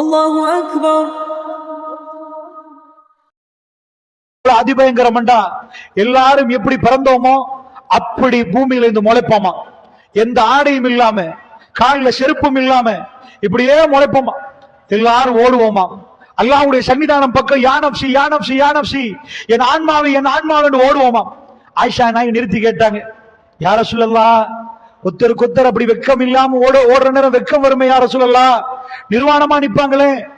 அல்லாஹு அக்பர். அதிபயங்கரம்டா. எல்லாரும் எப்படி பிறந்தோமோ அப்படி பூமியில இருந்து முளைப்போமா? எந்த ஆடையும் இல்லாம காலில செருப்பும் இல்லாம இப்படியே முளைப்போமா? எல்லாரும் ஓடுவோமா? அல்லாவுடைய சன்னிதானம் பக்கம் யானப்சி யானப்சி யானப்சி என் ஆன்மாவை என் ஆன்மாவை ஓடுவோமா? ஆயிஷா நாய் நிறுத்தி கேட்டாங்க. யார சொல்லலாம் ஒத்தருக்கு ஒத்தர் அப்படி வெக்கம் இல்லாம ஓட ஓடுற நேரம் வெக்கம் வருமே யார சொல்லலாம் நிர்வாணமா நிப்பாங்களே?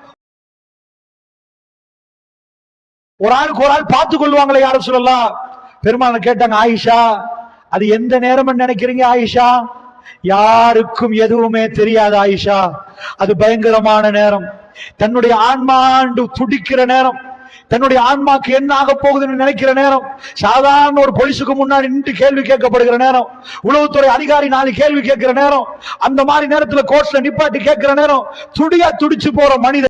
ஒரு ஆளுக்கு ஒரு ஆள் பார்த்து கொள்வாங்களே யாரும் சொல்லலாம் பெருமாள் கேட்டாங்க ஆயிஷா அது எந்த நேரம் நினைக்கிறீங்க ஆயிஷா? யாருக்கும் எதுவுமே தெரியாது ஆயிஷா. அது பயங்கரமான நேரம். தன்னுடைய ஆன்மாண்டு துடிக்கிற நேரம். தன்னுடைய ஆன்மாக்கு என்ன ஆக போகுதுன்னு நினைக்கிற நேரம் சாதாரண ஒரு போலீஸுக்கு முன்னாடி நின்று கேள்வி கேட்கப்படுகிற நேரம் உளவுத்துறை அதிகாரி நாலு கேள்வி கேட்கிற நேரம் அந்த மாதிரி நேரத்துல கோர்ட்ல நிப்பாட்டி கேட்கிற நேரம் துடியா துடிச்சு போற மனிதன்.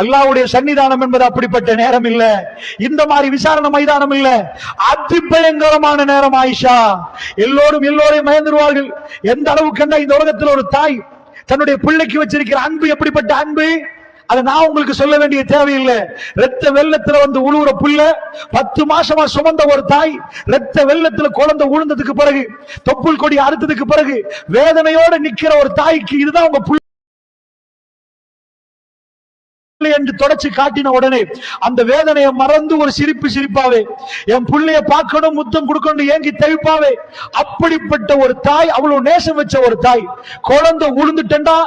அல்லாவுடைய சன்னிதானம் என்பது அப்படிப்பட்ட நேரம் இல்ல. இந்த மாதிரி விசாரணை மைதானம் இல்ல. அதி பயங்கரமான நேரம் ஆயிஷா. எல்லோரும் எல்லோரையும் மயந்துருவார்கள். எந்த அளவுக்கு இந்த உலகத்தில் ஒரு தாய் தன்னுடைய பிள்ளைக்கு வச்சிருக்கிற அன்பு எப்படிப்பட்ட அன்பு? அதை நான் உங்களுக்கு சொல்ல வேண்டிய தேவையில்லை. ரத்த வெள்ளத்துல வந்து உழுவுற புள்ள பத்து மாசமா சுமந்த ஒரு தாய் ரத்த வெள்ளத்துல குழந்தை உழுந்ததுக்கு பிறகு தொப்புள் கொடி அறுத்ததுக்கு பிறகு வேதனையோட நிக்கிற ஒரு தாய்க்கு இதுதான் உங்க என்று தொடச்சு காட்டின உடனே அந்த வேதனையை மறந்து ஒரு சிரிப்பு சிரிப்பாவே என் புள்ளைய பார்க்கணும் முத்தம் கொடுக்கணும் ஏங்கி தவிப்பாவே அப்படிப்பட்ட ஒரு தாய் அவ்வளவு நேசம் வச்ச ஒரு தாய் குழந்தை உளுந்துட்டா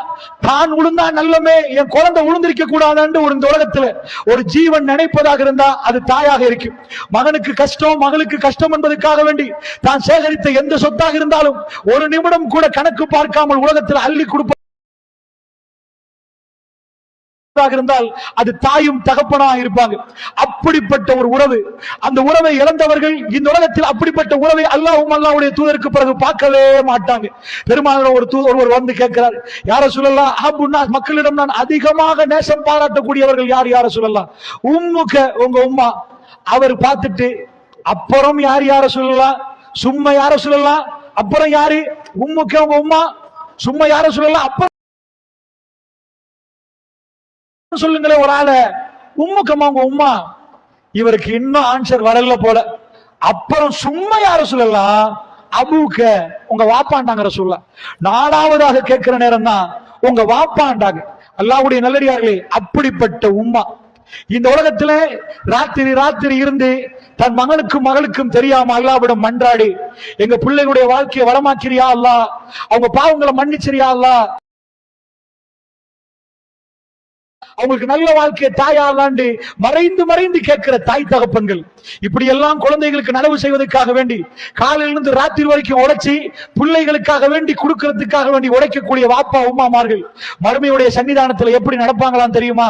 தான் உளுந்தா நல்லமே என் குழந்தை உளுந்திருக்க கூடாதுன்னு ஒரு இந்த உலகத்துல ஒரு ஜீவன் நினைப்பதாக இருந்தா அது தாயாக இருக்கும் மகனுக்கு கஷ்டம் மகளுக்கு கஷ்டம் என்பதற்காக வேண்டி தான் சேகரித்த எந்த சொத்தாக இருந்தாலும் ஒரு நிமிடம் கூட கணக்கு பார்க்காமல் உலகத்தில் அள்ளி கொடுப்ப இருந்தால் அது தாயும் தகப்பனா இருப்பாங்க. அப்படிப்பட்ட ஒரு உறவு. அந்த உறவை இழந்தவர்கள் இந்த உலகத்தில் அப்படிப்பட்ட உறவை அல்லாஹ்வும் அல்லாவுடைய தூதருக்கு பிறகு பார்க்கவே மாட்டாங்க. பெருமாள் ஒரு தூதர் ஒருவர் வந்து கேட்கிறார் யார சொல்லலாம் அஹப்புன்னா மக்களிடம் நான் அதிகமாக நேசம் பாராட்டக்கூடியவர்கள் யார் யார சொல்லலாம் உம்முக்க உங்க உம்மா. அவர் பார்த்துட்டு அப்புறம் யார் யார சொல்லலாம் சும்மா யார சொல்லலாம் அப்புறம் யாரு? உம்முக்க உங்க உம்மா. சும்மா யார சொல்லலாம் அப்புறம் சொல்லுங்களேன் ஒரு ஆள. உம்முக்கம்மா உங்க உம்மா. இவருக்கு இன்னும் ஆன்சர் வரல போல. அப்புறம் சும்மா யார சொல்லலாம் அபூக்க உங்க வாப்பாண்டாங்கிற சொல்ல. நாலாவதாக கேட்கிற நேரம் தான் உங்க வாப்பாண்டாங்க அல்லாவுடைய நல்லடியார்களே அப்படிப்பட்ட உம்மா. இந்த உலகத்துல ராத்திரி ராத்திரி இருந்து தன் மகனுக்கும் மகளுக்கும் தெரியாம அல்லாவிடம் மன்றாடி எங்க பிள்ளைகளுடைய வாழ்க்கையை வளமாக்கிறியா அல்லா அவங்க பாவங்களை மன்னிச்சிரியா அல்லா அவங்களுக்கு நல்ல வாழ்க்கையை தாயாலாண்டு மறைந்து மறைந்து கேட்கிற தாய் தகப்பன்கள். இப்படி எல்லாம் குழந்தைகளுக்கு நனவு செய்வதற்காக வேண்டி காலையிலிருந்து ராத்திரி வரைக்கும் உடைச்சி பிள்ளைகளுக்காக வேண்டி கொடுக்கறதுக்காக வேண்டி உடைக்கக்கூடிய வாப்பா உமாமார்கள் மறுமையுடைய சன்னிதானத்துல எப்படி நடப்பாங்களாம் தெரியுமா?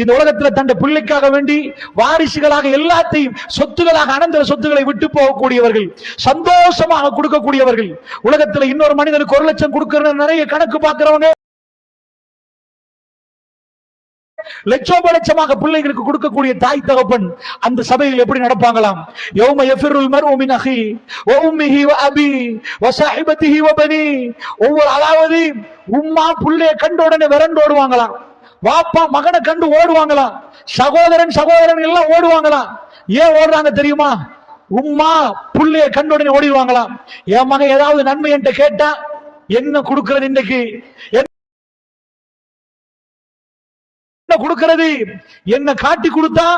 இந்த உலகத்துல தன் பிள்ளைக்காக வேண்டி வாரிசுகளாக எல்லாத்தையும் சொத்துகளாக அனந்தர சொத்துக்களை விட்டு போகக்கூடியவர்கள் சந்தோஷமாக கொடுக்கக்கூடியவர்கள். உலகத்துல இன்னொரு மனிதனுக்கு ஒரு லட்சம் கொடுக்கிற நிறைய கணக்கு பார்க்கிறவங்க லட்சோப லட்சமாக பிள்ளைகளுக்கு கொடுக்கக்கூடிய தாய் தகப்பன் அந்த சபையில் எப்படி நடப்பாங்களாம்? யௌம யஃபிருல் மர்உ மின் அஹி வ உம்மிஹி வ அபி வ ஸாஹிபத்திஹி வ பனி. ஒவ்வொரு அதாவது உம்மா புள்ளைய கண்ட உடனே விரண்டு ஓடுவாங்களாம். வாப்பா மகனை கண்டு ஓடுவாங்களாம். சகோதரன் சகோதரன் எல்லாம் ஓடுவாங்களாம். ஏன் ஓடுறாங்க தெரியுமா? உம்மா புள்ளைய கண்ட உடனே ஓடிடுவாங்களாம். என் மகன் ஏதாவது நன்மை என்கிட்ட கேட்டா என்ன கொடுக்கறது இன்னைக்கு? கொடுக்கிறது. என்ன காட்டி கொடுத்தா?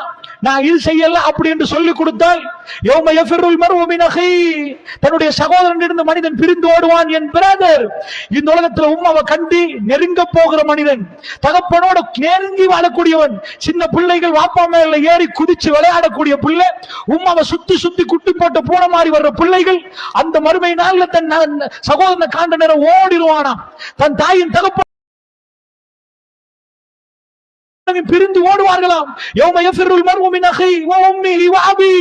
நான் இது செய்யல அப்படி என்று சொல்லி கொடுத்தால் யௌம யஃபிருல் மர்உ மனிதன் பிரிந்து ஓடுவான் என் பிரதர் இந்த உலகத்துல உம்மாவை கண்டி நெருங்க போகிற மனிதன் தகப்பனோட நெருங்கி வாழக்கூடியவன் சின்ன பிள்ளைகள் வாப்பா மேல ஏறி குதிச்சு விளையாடக்கூடிய பிள்ளை உம்மாவை சுத்தி சுத்தி குட்டி போட்டு பூனை மாதிரி வர்ற பிள்ளைகள் அந்த மறுமை நாள்ல தன் சகோதரனை காண்ட நேரம் ஓடிடுவானாம். தன் தாயின் தகப்ப பிரிந்து ஓடுவார்களாம். யௌம யஃபிருல் மர்உ மின் அஹி வ உம்மிஹி வ அபி.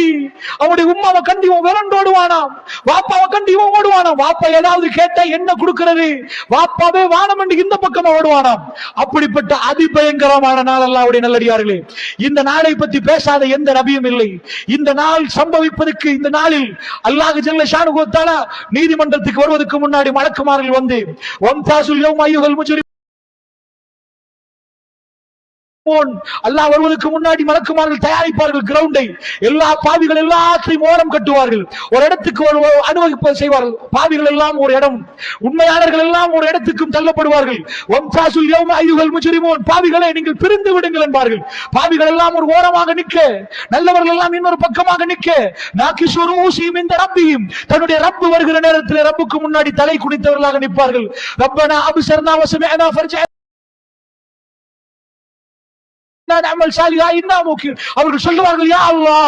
அவனுடைய உம்மாவை கண்டு இவன் விரண்டு ஓடுவானாம். வாப்பாவை கண்டு இவன் ஓடுவானாம். வாப்பா ஏதாவது கேட்டா என்ன கொடுக்கிறது? வாப்பாவே வானம் என்று இந்த பக்கமா ஓடுவானாம். அப்படிப்பட்ட அதிபயங்கரமான நாள் அல்லாவுடைய நல்லடியார்களே. இந்த நாளை பத்தி பேசாத எந்த நபியும் இல்லை. இந்த நாள் சம்பவிப்பதற்கு இந்த நாளில் அல்லாஹ் ஜல்ல ஷானு கோத்தாலா நீதிமன்றத்துக்கு வருவதற்கு முன்னாடி மலக்குமாரில் வந்து ஒம்தாசுல் யௌம அய்யுஹல் முஜ்ரிம் போன் அல்லாஹ் வருவதற்கு முன்னாடி மலக்குமார்கள் தயாரிப்பார்கள் கிரவுண்டை எல்லா பாவிகள் எல்லாத்தையும் ஓரம் கட்டுவார்கள். ஒரு இடத்துக்கு ஒரு ஒரு செய்வார்கள். பாவிகள் எல்லாம் ஒரு இடம். உண்மையாளர்கள் எல்லாம் ஒரு இடத்துக்கும் தள்ளப்படுவார்கள். வம்சாசுல் யௌம ஐயுகள் முஜரிமோன். பாவிகளை நீங்கள் பிரிந்து விடுங்கள் என்பார்கள். பாவிகள் எல்லாம் ஒரு ஓரமாக நிற்க நல்லவர்கள் எல்லாம் இன்னொரு பக்கமாக நிற்க நாக்கிஷுரு ஊசியும் இந்த ரப்பியும். தன்னுடைய ரப்பு வருகிற நேரத்தில் ரப்புக்கு முன்னாடி தலை குனித்தவர்களாக நிற்பார்கள். ரப்பனா அபிசர்னா வசமிஅனா அவர்கள் சொல்லுவார்கள் யா அல்லா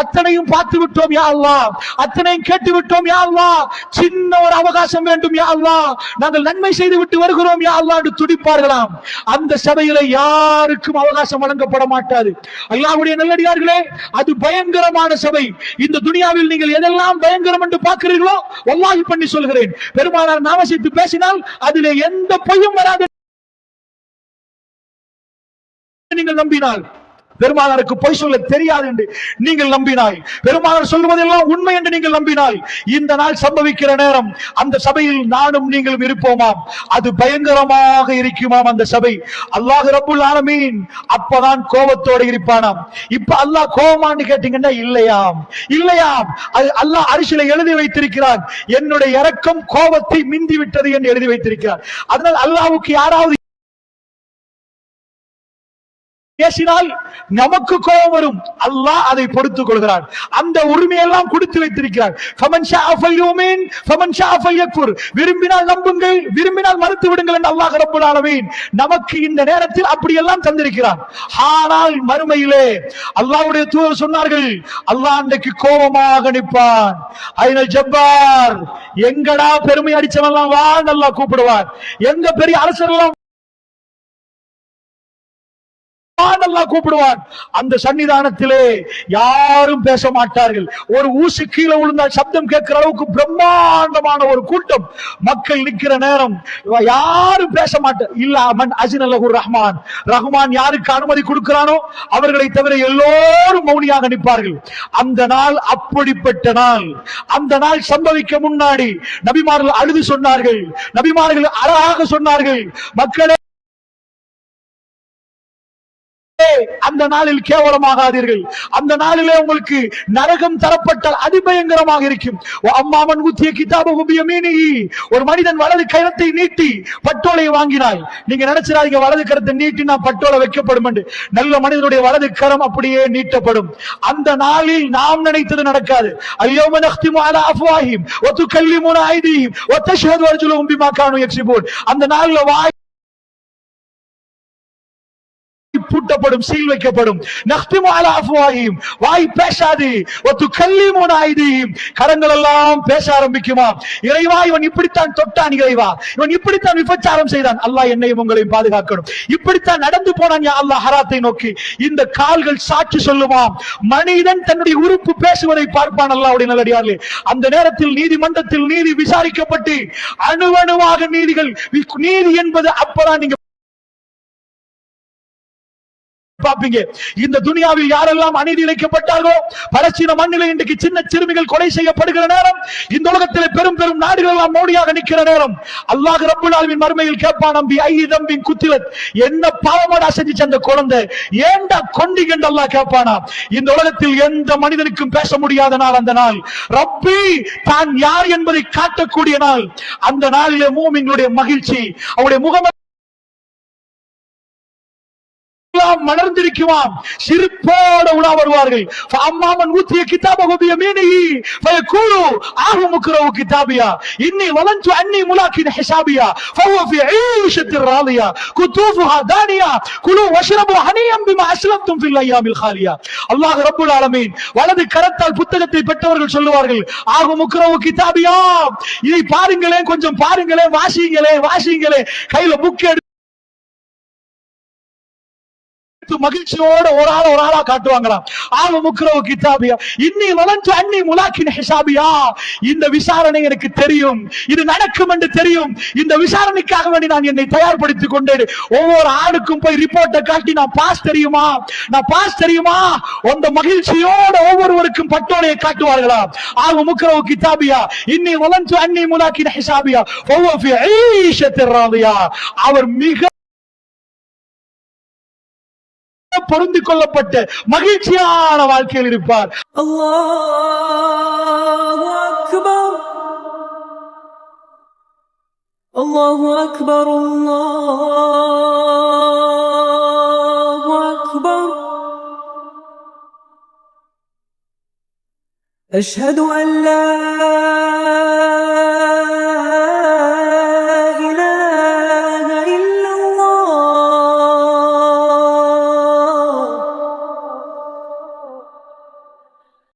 அத்தனையும் பார்த்து விட்டோம் யா அல்லா அத்தனையும் கேட்டு விட்டோம் யா அல்லா சின்ன ஒரு அவகாசம் வேண்டும் யா அல்லா நாங்கள் நன்மை செய்து விட்டு வருகிறோம் யா அல்லா என்று துடிப்பார்களாம். அந்த சபையில யாருக்கும் அவகாசம் வழங்கப்பட மாட்டாது. அல்லாஹ்வுடைய நல்லடியார்களே அது பயங்கரமான சபை. இந்த துனியாவில் நீங்கள் எதெல்லாம் பயங்கரம் என்று பார்க்கிறீர்களோ வல்லாஹி பண்ணி சொல்கிறேன். பெருமானார் நாமசித்து பேசினால் அதிலே எந்த பொய்யும் வராது. நீங்கள் நம்பினால். பெருமானாருக்கு பொய் சொல்ல தெரியாது என்று நீங்கள் நம்பினாய் பெருமானார் சொல்லுவதெல்லாம் உண்மை என்று நீங்கள் நம்பினாய் இந்த நாள் சம்பவிக்கிற நேரம் அந்த சபையில் நானும் நீங்களும் இருப்போமாம். அது பயங்கரமாக இருக்குமாம் அந்த சபை. அல்லாஹ் ரபுல் ஆலமீன் அப்பதான் கோபத்தோட இருப்பானாம். இப்ப அல்லாஹ் கோபமான்னு கேட்டீங்கன்னா இல்லையாம். இல்லையாம். அது அல்லாஹ் அரிசில எழுதி வைத்திருக்கிறான். என்னுடைய இறக்கம் கோபத்தை மிந்தி விட்டது என்று எழுதி வைத்திருக்கிறார் அதனால் அல்லாவுக்கு யாராவது பேசினால் நமக்கு கோபம் வரும். அல்லாஹ் அதை பொறுத்துக் கொள்கிறான். அந்த உரிமையெல்லாம் கொடுத்து வைத்திருக்கிறார் விரும்பினால் நம்புங்கள் விரும்பினால் மறுத்து விடுங்கள் என்று அல்லாஹ் ரப்பல் ஆலமீன் நமக்கு இந்த நேரத்தில் அப்படியெல்லாம் தந்திருக்கிறான். ஆனால் மறுமையிலே அல்லாஹ்வுடைய தூதர் சொன்னார்கள் அல்லாஹ் அன்றைக்கு கோபமாக நிற்பான். ஐனல் ஜப்பார் எங்கடா பெருமை அடிச்சவன் வா நல்லா கூப்பிடுவார் எங்க பெரிய அரசர் எல்லாம் அல்லாஹ் கூப்பிடுவான். அந்த சன்னிதானத்திலே யாரும் பேச மாட்டார்கள். ஒரு ஊசி கீழே விழுந்தால் சப்தம் கேட்கிற அளவுக்கு பிரம்மாண்டமான ஒரு கூட்டம் மக்கள் நிற்கிற நேரம். யாரும் பேச மாட்டார். இல்ல அமன் அஜினல்லஹு ரஹ்மான். ரஹ்மான் யாருக்கு அனுமதி கொடுக்கிறானோ அவர்களை தவிர எல்லோரும் மௌனியாக நிற்பார்கள். அந்த நாள் அப்படிப்பட்ட நாள். அந்த நாள் சம்பவிக்க முன்னாடி நபிமார்கள் அழுது சொன்னார்கள். நபிமார்கள் அழகாக சொன்னார்கள். மக்களே அந்த நாளில் கேவலமாகாதீர்கள். அந்த நாளிலே உங்களுக்கு நரகம் தரப்பட்டால் அதிபயங்கரமாக இருக்கும். அம்மாமன் ஊத்திய கிதாப ஒரு மனிதன் வலது கரத்தை நீட்டி பட்டோலை வாங்கினாய். நீங்க நினைச்சிடாதீங்க வலது கரத்தை நீட்டினா பட்டோலை வைக்கப்படும் என்று. நல்ல மனிதனுடைய வலது கரம் அப்படியே நீட்டப்படும். அந்த நாளில் நாம் நினைத்தது நடக்காது. அல்யோம நக்திமு அலா அஃப்வாஹிம் வ துகல்லிமுனா ஐதீஹிம் வ தஷ்ஹது அர்ஜுலுஹும் பிமா கானூ யக்ஸிபூன் அந்த நாளில் வாய் பூட்டப்படும் சீல் வைக்கப்படும். நஹ்திமு அலா அஃப்வாஹிம். வாய் பேசாது. ஒத்து கல்லிமுன ஐதீம் கரங்கள் எல்லாம் பேச ஆரம்பிக்குமா? இறைவா இவன் இப்படித்தான் தொட்டான் இறைவா. இவன் இப்படித்தான் விபச்சாரம் செய்தான். அல்லாஹ் என்னையும் உங்களையும் பாதுகாக்கணும். இப்படித்தான் நடந்து போனான் யா அல்லாஹ் ஹராத்தை நோக்கி. இந்த கால்கள் சாட்சி சொல்லுமாம் மனிதன் தன்னுடைய உறுப்பு பேசுவதை பார்ப்பான் அல்லாஹ்வுடைய நல்லடியார்களே. அந்த நேரத்தில் நீதிமன்றத்தில் நீதி விசாரிக்கப்பட்டு அணுவணுவாக நீதிகள் நீதி என்பது அப்பதான் நீங்க பார்ப்பீங்க. இந்த துனியாவில் யாரெல்லாம் அநீதி இழைக்கப்பட்டார்களோ பலஸ்தீன மண்ணில் இன்றைக்கு சின்ன சிறுமிகள் கொலை செய்யப்படுகிற நேரம் இந்த உலகத்தில் பெரும் பெரும் நாடுகள் எல்லாம் மோடியாக நிற்கிற நேரம். அல்லாஹ் ரப்புல் ஆலமீன் மறுமையில் கேட்பான் நம்பி ஐ தம்பி குத்திலத் என்ன பாவமாடா செஞ்சுச்சு அந்த குழந்தை? ஏண்டா கொண்டீங்க என்று அல்லாஹ் கேட்பானா. இந்த உலகத்தில் எந்த மனிதனுக்கும் பேச முடியாத நாள் அந்த நாள். ரப்பி தான் யார் என்பதை காட்டக்கூடிய நாள். அந்த நாளிலே மூமிங்களுடைய மகிழ்ச்சி அவருடைய முகமது எல்லாம் மலர்ந்திருக்குமாம் சிரிப்போட உலா வருவார்கள். அம்மாமன் ஊத்திய கிதாப குபிய மீனிஹி ஃபயகூலு ஆஹு முக்ரவு கிதாபியா இன்னி வலன்து அன்னி முலாக்கின் ஹிசாபியா. ஃபஹுவ ஃபி ஈஷத்திர் ராதியா குதூஃபுஹா தானியா. குலு வஷ்ரபு ஹனியம் பிமா அஸ்லம்தும் ஃபில் ஐயாமில் ஹாலியா. அல்லாஹ் ரப்புல் ஆலமீன் வலது கரத்தால் புத்தகத்தை பெற்றவர்கள் சொல்லுவார்கள் ஆகு முக்ரவு கிதாபியா இதை பாருங்களேன் கொஞ்சம் பாருங்களேன் வாசிங்களே வாசிங்களே கையில புக் எடுத்து மகிழ்ச்சியோட ஒரு ஆள் ஒரு ஆளா காட்டுவாங்களாம். ஆவ முக்ரவு கிதாபியா. இன்னி வளர்ந்து அன்னி முலாக்கின் ஹிசாபியா. இந்த விசாரணை எனக்கு தெரியும். இது நடக்கும் என்று தெரியும். இந்த விசாரணைக்காக வேண்டி நான் என்னை தயார்படுத்திக் கொண்டேன். ஒவ்வொரு ஆளுக்கும் போய் ரிப்போர்ட்டை காட்டி நான் பாஸ் தெரியுமா? நான் பாஸ் தெரியுமா? அந்த மகிழ்ச்சியோட ஒவ்வொருவருக்கும் பட்டோலையை காட்டுவார்களா? ஆக முக்ரவு கிதாபியா. இன்னி வளர்ந்து அன்னி முலாக்கின் ஹிசாபியா. ஒவ்வொரு அவர் மிக பொருந்தி கொள்ளப்பட்ட மகிழ்ச்சியான வாழ்க்கையில் இருப்பார் الله أكبر الله أكبر الله أكبر أشهد أن لا